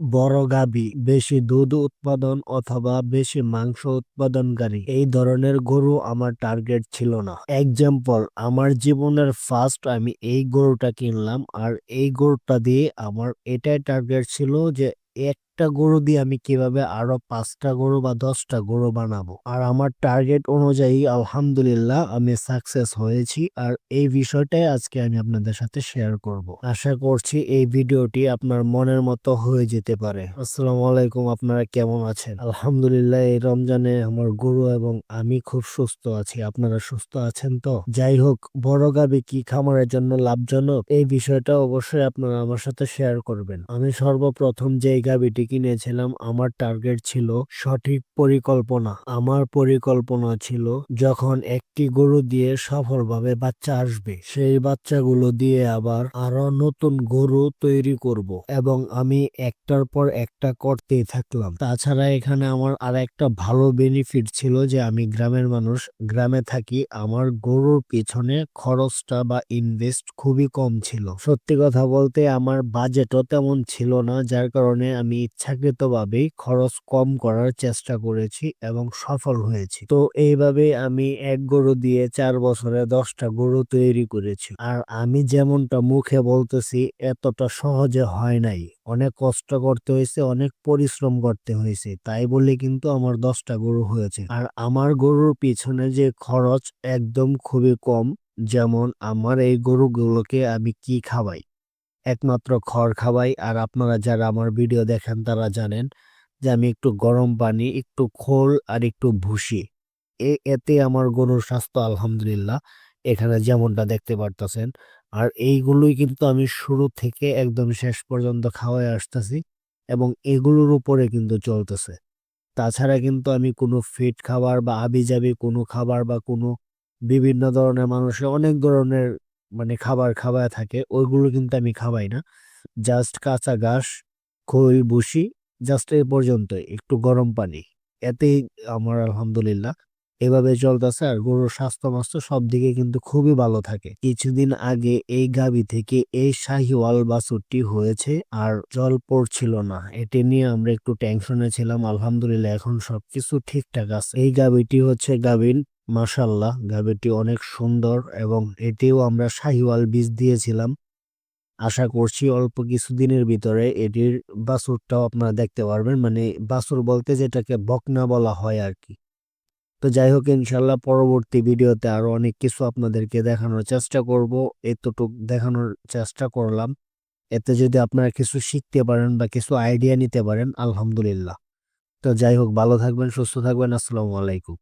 বড় গাবি, বেশি দুধ উৎপাদন অথবা বেশি মাংস উৎপাদনকারী, এই ধরনের গরু আমার টার্গেট ছিল না। এক্সাম্পল আমার জীবনের ফার্স্ট আমি এই গরুটা কিনলাম, আর এই গরুটা দিয়ে আমার এটাই টার্গেট ছিল যে একটা গরু দিয়ে আমি কীভাবে আরও পাঁচটা গরু বা দশটা গরু বানাবো? আর আমার টার্গেট অনুযায়ী আলহামদুলিল্লাহ আমি সাকসেস হয়েছি। আর এই বিষয়টাই আজকে আমি আপনাদের সাথে শেয়ার করব। আশা করছি এই ভিডিওটি আপনার মনের মতো হয়ে যেতে পারে। আসসালামু আলাইকুম, আপনারা কেমন আছেন? আলহামদুলিল্লাহ, এই রমজানে আমার গরু এবং আমি খুব সুস্থ আছি। আপনারা সুস্থ আছেন তো? যাই হোক, বড় গাবি কি খামারের জন্য লাভজনক? এই বিষয়টা অবশ্যই আপনারা আমার সাথে শেয়ার করবেন। আমি সর্বপ্রথম যে গাবিটি কিনেছিলাম আমার টার্গেট ছিল সঠিক পরিকল্পনা। আমার পরিকল্পনা ছিল যখন একটি গরু দিয়ে সফলভাবে বাচ্চা আসবে, সেই বাচ্চাগুলো দিয়ে আবার আরও নতুন গরু তৈরি করব এবং আমি একটার পর একটা করতেই থাকলাম। তাছাড়া এখানে আমার আর একটা ভালো বেনিফিট ছিল যে আমি গ্রামের মানুষ, গ্রামে থাকি, আমার গরুর পিছনে খরচটা বা ইনভেস্ট খুবই কম ছিল। সত্যি কথা বলতে আমার বাজেটও তেমন ছিল না, যার কারণে আমি ইচ্ছাকৃতভাবেই খরচ কম করার চেষ্টা করেছি এবং সফল হয়েছি। তো এইভাবে আমি এক গরু দিয়ে চার বছরে দশটা গরু তৈরি করেছি। আর আমি যেমনটা মুখে বলতেছি, এতটা সহজে হয় নাই। অনেক কষ্ট করতে হয়েছে, অনেক পরিশ্রম করতে হয়েছে। তাই বলে কিন্তু আমার দশটা গরু হয়েছে। আর আমার গরুর পিছনে যে খরচ একদম খুবই কম, যেমন আমার এই গরুগুলোকে আমি কি খাওয়াই? একমাত্র খড় খাওয়াই। আর আপনারা যারা আমার ভিডিও দেখেন, তারা জানেন যে আমি একটু গরম পানি, একটু খোল আর একটু ভুসি। এ, এতে আমার গরুর স্বাস্থ্য আলহামদুলিল্লাহ এখানে যেমনটা দেখতে পারতেছেন। আর এইগুলোই কিন্তু আমি শুরু থেকে একদম শেষ পর্যন্ত খাওয়াই আসতেছি এবং এগুলোর উপরে কিন্তু চলতেছে। তাছাড়া কিন্তু আমি কোনো ফিট খাবার বা আবিজাবি কোনো খাবার বা কোনো বিভিন্ন ধরনের মানুষের অনেক ধরনের মানে খাবার খাওয়া থাকে, ওইগুলো কিন্তু আমি খাওয়াই না। জাস্ট কাঁচা ঘাস খই বসি জাস্ট এই পর্যন্তই একটু গরম পানি। এতেই আমার আলহামদুলিল্লাহ, এভাবে চলতেছে আর গরুর স্বাস্থ্য মাস্ত সব দিকে কিন্তু খুবই ভালো থাকে। কিছুদিন আগে এই গাবি থেকে এই শাহিওয়াল বাছুরটি হয়েছে আর জল পড়ছিল না। এটি নিয়ে আমরা একটু টেনশনে ছিলাম, আলহামদুলিল্লাহ এখন সবকিছু ঠিকঠাক আছে। এই গাবিটি হচ্ছে গাবিন মাশাল্লাহ গাবিটি অনেক সুন্দর এবং এটিও আমরা শাহিওয়াল বীজ দিয়েছিলাম। আশা করছি অল্প কিছুদিনের ভিতরে এটির বাছুরটাও আপনারা দেখতে পারবেন। মানে বাছুর বলতে যেটাকে বকনা বলা হয় আর কি তো যাই হোক, ইনশাল্লাহ পরবর্তী ভিডিওতে আরও অনেক কিছু আপনাদেরকে দেখানোর চেষ্টা করব। এতটুক দেখানোর চেষ্টা করলাম। এতে যদি আপনারা কিছু শিখতে পারেন বা কিছু আইডিয়া নিতে পারেন, আলহামদুলিল্লাহ। তো যাই হোক, ভালো থাকবেন, সুস্থ থাকবেন। আসসালামু আলাইকুম।